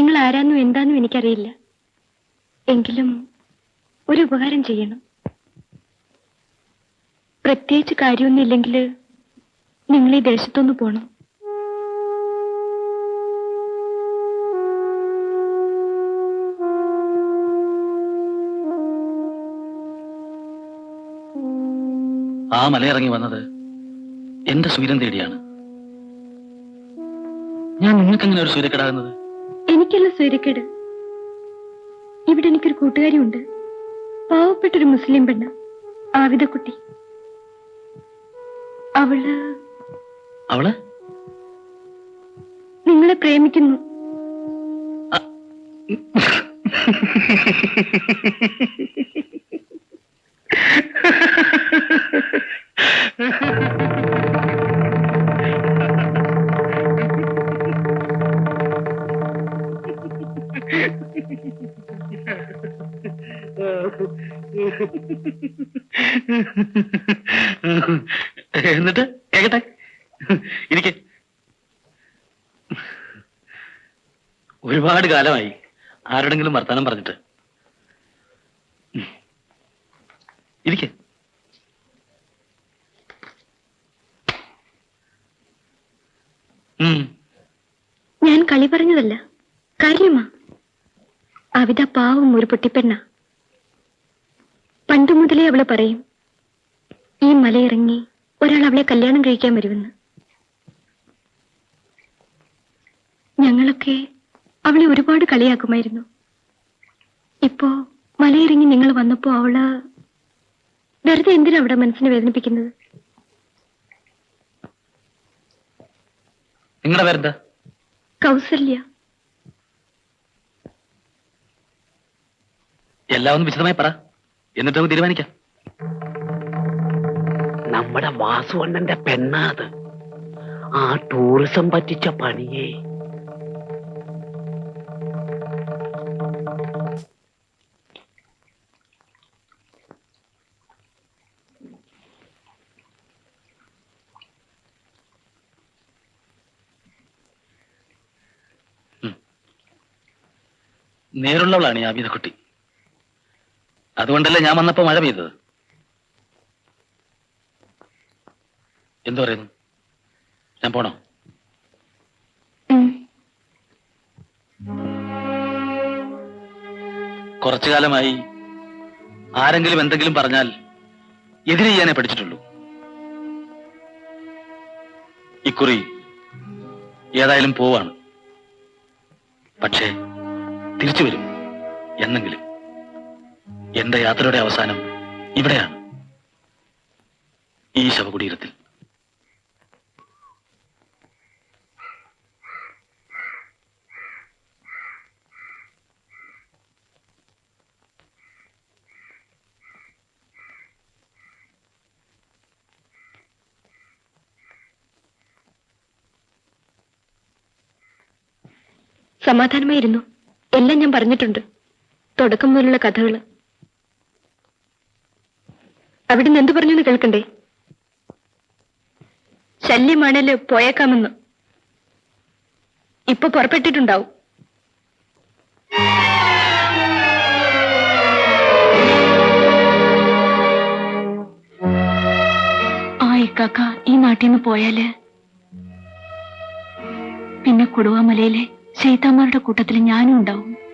നിങ്ങൾ ആരാന്നും എന്താന്നും എനിക്കറിയില്ല. എങ്കിലും ഒരു ഉപകാരം ചെയ്യണം. പ്രത്യേകിച്ച് കാര്യമൊന്നുമില്ലെങ്കിൽ നിങ്ങൾ ഈ ദേശത്തൊന്ന് പോണം. ആ മലയിറങ്ങി വന്നത് എന്റെ സൂര്യൻ തേടിയാണ്. ഞാൻ നിങ്ങൾക്ക് എങ്ങനെ ഒരു സൂര്യക്കെടാകുന്നത് എനിക്കല്ല സൂര്യക്കേട് ഇവിടെ എനിക്കൊരു കൂട്ടുകാരിയുണ്ട്. പാവപ്പെട്ടൊരു മുസ്ലിം പെണ്ണ ആവിതക്കുട്ടി. അവൾ അവൾ? നിങ്ങളെ പ്രേമിക്കുന്നു. എന്നിട്ട് കാലമായി. ആരോടെങ്കിലും വർത്തമാനം പറഞ്ഞിട്ട്. ഇരിക്കേ. ഞാൻ കളി പറഞ്ഞതല്ല. കാര്യമാ. അവിത പാവം ഒരു പൊട്ടിപ്പെണ്ണ. പണ്ടു മുതലേ അവൾ പറയും ഈ മലയിറങ്ങി ഒരാൾ അവളെ കല്യാണം കഴിക്കാൻ വരുമെന്ന്. ഞങ്ങളൊക്കെ അവളെ ഒരുപാട് കളിയാക്കുമായിരുന്നു. ഇപ്പോ മലയിറങ്ങി നിങ്ങൾ വന്നപ്പോ അവൾ വെറുതെ എന്തിനാ അവിടെ മനസ്സിനെ വേദനിപ്പിക്കുന്നത്? നിങ്ങളുടെ പേരെന്താ കൗസല്യ. എല്ലാം ഒന്ന് വിശദമായി പറ. എന്നിട്ട് നമുക്ക് തീരുമാനിക്കാം. നമ്മുടെ വാസുവണ്ണന്റെ പെണ്ണാത് ആ ടൂറിസം പറ്റിച്ച പണിയേ. നേരുള്ളവളാണ് ഈ ആബിദക്കുട്ടി. അതുകൊണ്ടല്ലേ ഞാൻ വന്നപ്പോ മഴ പെയ്തത്? എന്തു പറയുന്നു? ഞാൻ പോണോ? കുറച്ചു കാലമായി ആരെങ്കിലും എന്തെങ്കിലും പറഞ്ഞാൽ എതിര് ചെയ്യാനേ പഠിച്ചിട്ടുള്ളൂ. ഇക്കുറി ഏതായാലും പോവാണ്. പക്ഷേ തിരിച്ചു വരും. എന്നെങ്കിലും. എന്റെ യാത്രയുടെ അവസാനം ഇവിടെയാണ്. ഈ ശവകുടീരത്തിൽ. സമാധാനമായിരുന്നു. എല്ലാം ഞാൻ പറഞ്ഞിട്ടുണ്ട്. തുടക്കം മുതലുള്ള കഥകൾ അവിടുന്ന് എന്തു പറഞ്ഞു എന്ന് കേൾക്കണ്ടേ? ശല്യമാണേൽ പോയേക്കാമെന്ന്. ഇപ്പൊ പുറപ്പെട്ടിട്ടുണ്ടാവും. ഈ നാട്ടിൽ നിന്ന് പോയാൽ? പിന്നെ കൊടുവാമലയിലെ? ശൈത്താന്മാരുടെ കൂട്ടത്തിൽ ഞാനും ഉണ്ടാവും.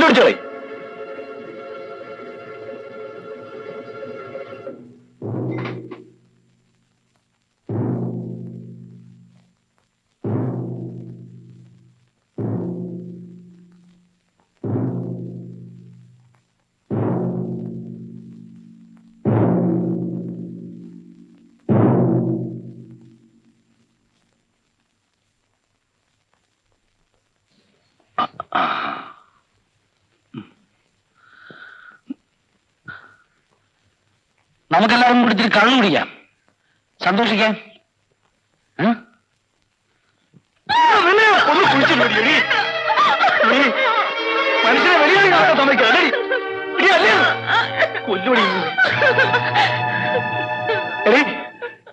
നാട്ടിലെ നമുക്കെല്ലാവരും കൂടി ഇത്തിരി കള്ളു കുടിക്കാം സന്തോഷിക്കാം ഏ? ഒന്ന് കുഴിച്ചിട്ടോടി, എടീ. നീ മനുഷ്യനെ വെളിയായി കാണാൻ സമ്മതിക്കാതെ, എടീ. എടീ, അല്ലേ? കൊല്ലുവടി നീ. എടീ,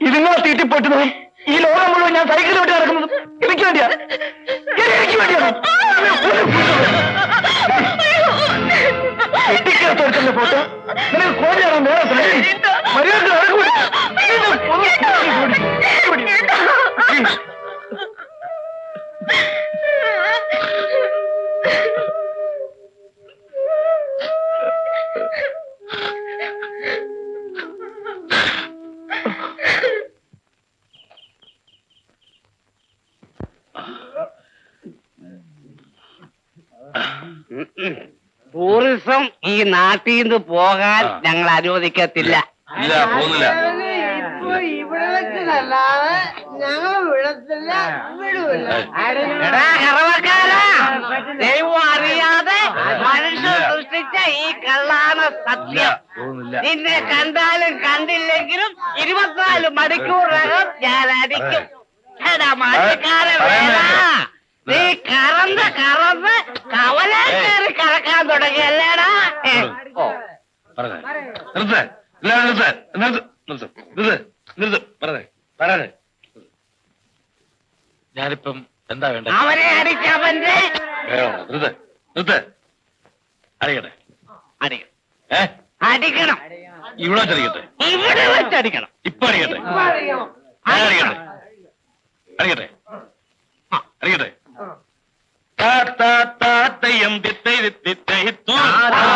ഇതുങ്ങളെ തീറ്റിപ്പൊട്ടുന്നതും ഈ ലോകം മുഴുവൻ ഞാൻ സൈക്കിൾ വിട്ട് നടക്കുന്നതും എനിക്ക് വേണ്ടിയാ എടീ, എനിക്ക് വേണ്ടിയാണ് കെട്ടിക്കകത്തൊരുത്തന്റെ ഫോട്ടോ നിനക്ക് കോഴിയാണോ വേറെ ഈ നാട്ടിൽ നിന്ന് പോകാൻ ഞങ്ങൾ അനുവദിക്കത്തില്ല. ഇല്ല പോകുന്നില്ല. ഇപ്പൊ ഇവിടെ വെച്ചതല്ലാതെ ഞങ്ങൾ വിടത്തില്ല വിടൂല. എടാ കറവക്കാരാ ദൈവം അറിയാതെ മനുഷ്യൻ സൃഷ്ടിച്ച ഈ കള്ളാണ് സത്യം. പോകുന്നില്ല. നിന്നെ കണ്ടാലും കണ്ടില്ലെങ്കിലും ഇരുപത്തിനാല് മണിക്കൂറിനകം ഞാൻ അടിക്കും. എടാ മാറ്റക്കാരൻ നീ കറന്ന് കറന്ന് കവല കയറി കറക്കാൻ തുടങ്ങിയല്ലേടാ ഏ, ഓ പറഞ്ഞേ. നിർത്ത് എല്ലാവരും നിർത്ത് നിർത്ത് നിർത്ത് നിർത്ത് നിർത്ത് പറഞ്ഞേ പറയാതെ ഞാനിപ്പം എന്താ വേണ്ടത്? അവനെ അടിച്ചവന്റെ വേഗം നിർത്ത് നിർത്ത്. അടിക്കട്ടെ. അടിക്കണം ഏ? അടിക്കണം. ഇവിടെ വെച്ചടിക്കട്ടെ. ഇവിടെ വെച്ചടിക്കണം. ഇപ്പൊ അടിക്കട്ടെ. അടിക്കട്ടെ. അടിക്കട്ടെ. ആ, അടിക്കട്ടെ. தாத்தா தாத்தையம் தித்தை தித்தை தாத்தா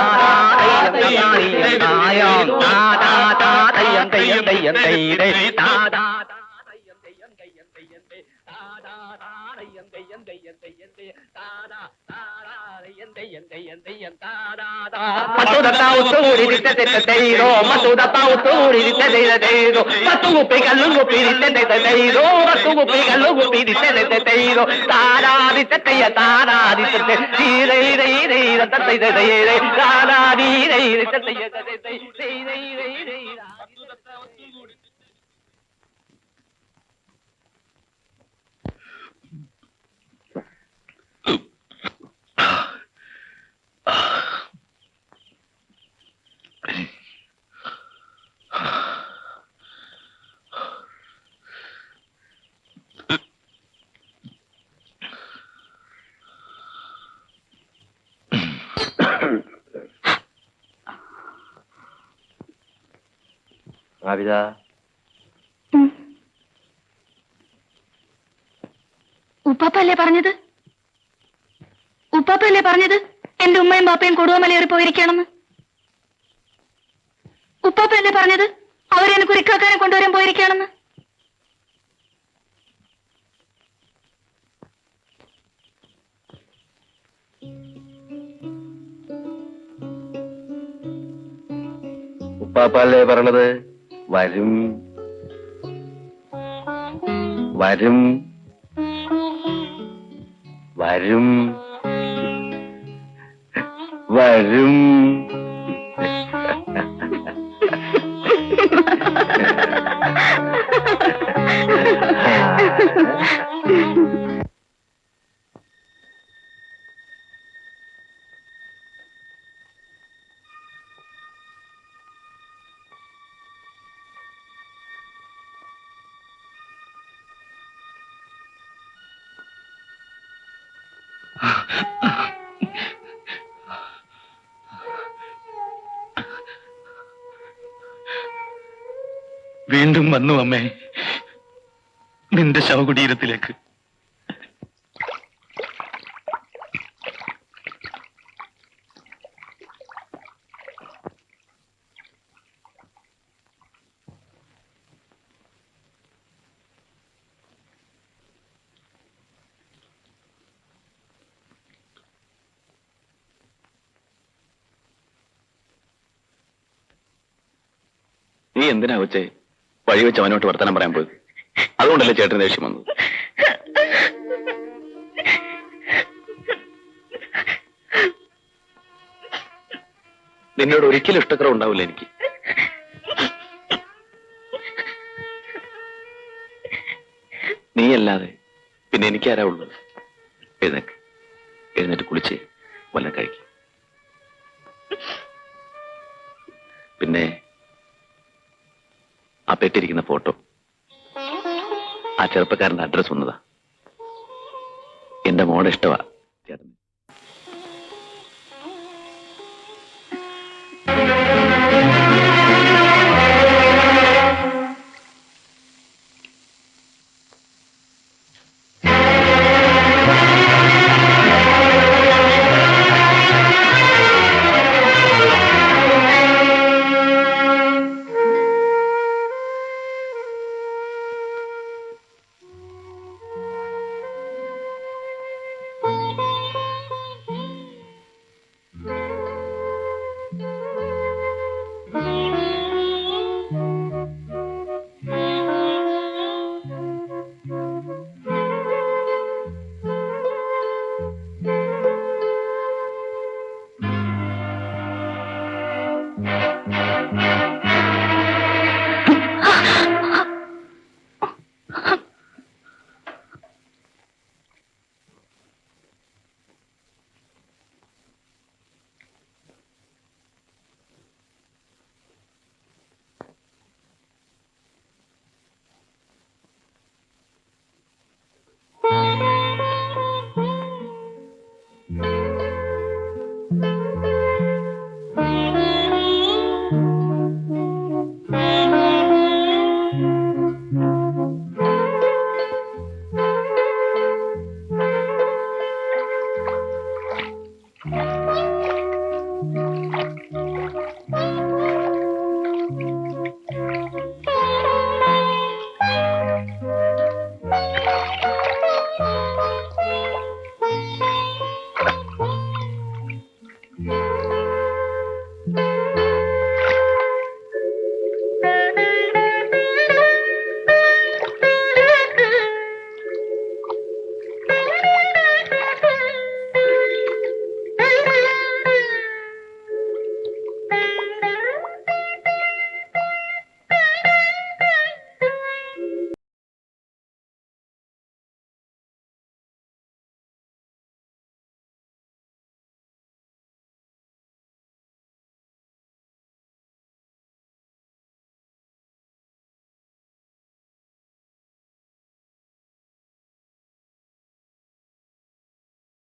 தாத்தையம் தையம் தை தை தாதா தையந்தை தாதா தாரையன் தையன் தையன் தையன் தாதா தாரையன் தையன் தையன் தையன் தாதா மசூத தாவு தூரி திட்ட தெய்ரோ மசூத தாவு தூரி திட்ட தெய்ல தெய்ரோ மத்துகு பிகல்லுங்கு பிரித்த தெய்ரோ மத்துகு பிகல்லுங்கு பிரித்த தெய்ரோ தாரா திட்டைய தாரா திட்டத்தை தீரை ரை ரை ரத்தத்தை ததையை தாரா நீரை திட்டத்தை ததை ரை ரை ரை തൂ. ഉപ്പാപ്പല്ലേ പറഞ്ഞത്? ഉപ്പാപ്പല്ലേ പറഞ്ഞത്? എന്റെ ഉമ്മയും ബാപ്പയും കൊടുവമലയേറി പോയിരിക്കണമെന്ന് എന്നെ പറഞ്ഞത് അവരെന്നെ കുരിക്കാക്കാനെ കൊണ്ടുവരാൻ പോയിരിക്കണമെന്ന് ഉപ്പാപ്പല്ലേ പറഞ്ഞത് വരും. വരും. വരും. വരും വീണ്ടും വന്നു അമ്മേ. നിന്റെ ശവകുടീരത്തിലേക്ക്. നീ എന്തിനാ കൊച്ചേ? വഴി വെച്ച് അവനോട്ട് വർത്തനം പറയാൻ പോയി അതുകൊണ്ടല്ലേ ചേട്ടൻ ദേഷ്യം വന്നത്? നിന്നോട് ഒരിക്കലും ഇഷ്ടക്കറ ഉണ്ടാവില്ല എനിക്ക്. നീയല്ലാതെ പിന്നെ എനിക്ക് ആരാ ഉള്ളത്? എഴുന്നേക്ക്. എഴുന്നേറ്റ് കുളിച്ച് വല്ല കഴിക്കും. പിന്നെ ആ പെട്ടിരിക്കുന്ന ഫോട്ടോ. ആ ചെറുപ്പക്കാരന്റെ അഡ്രസ് വന്നതാ. എന്റെ മോടെ ഇഷ്ടമാ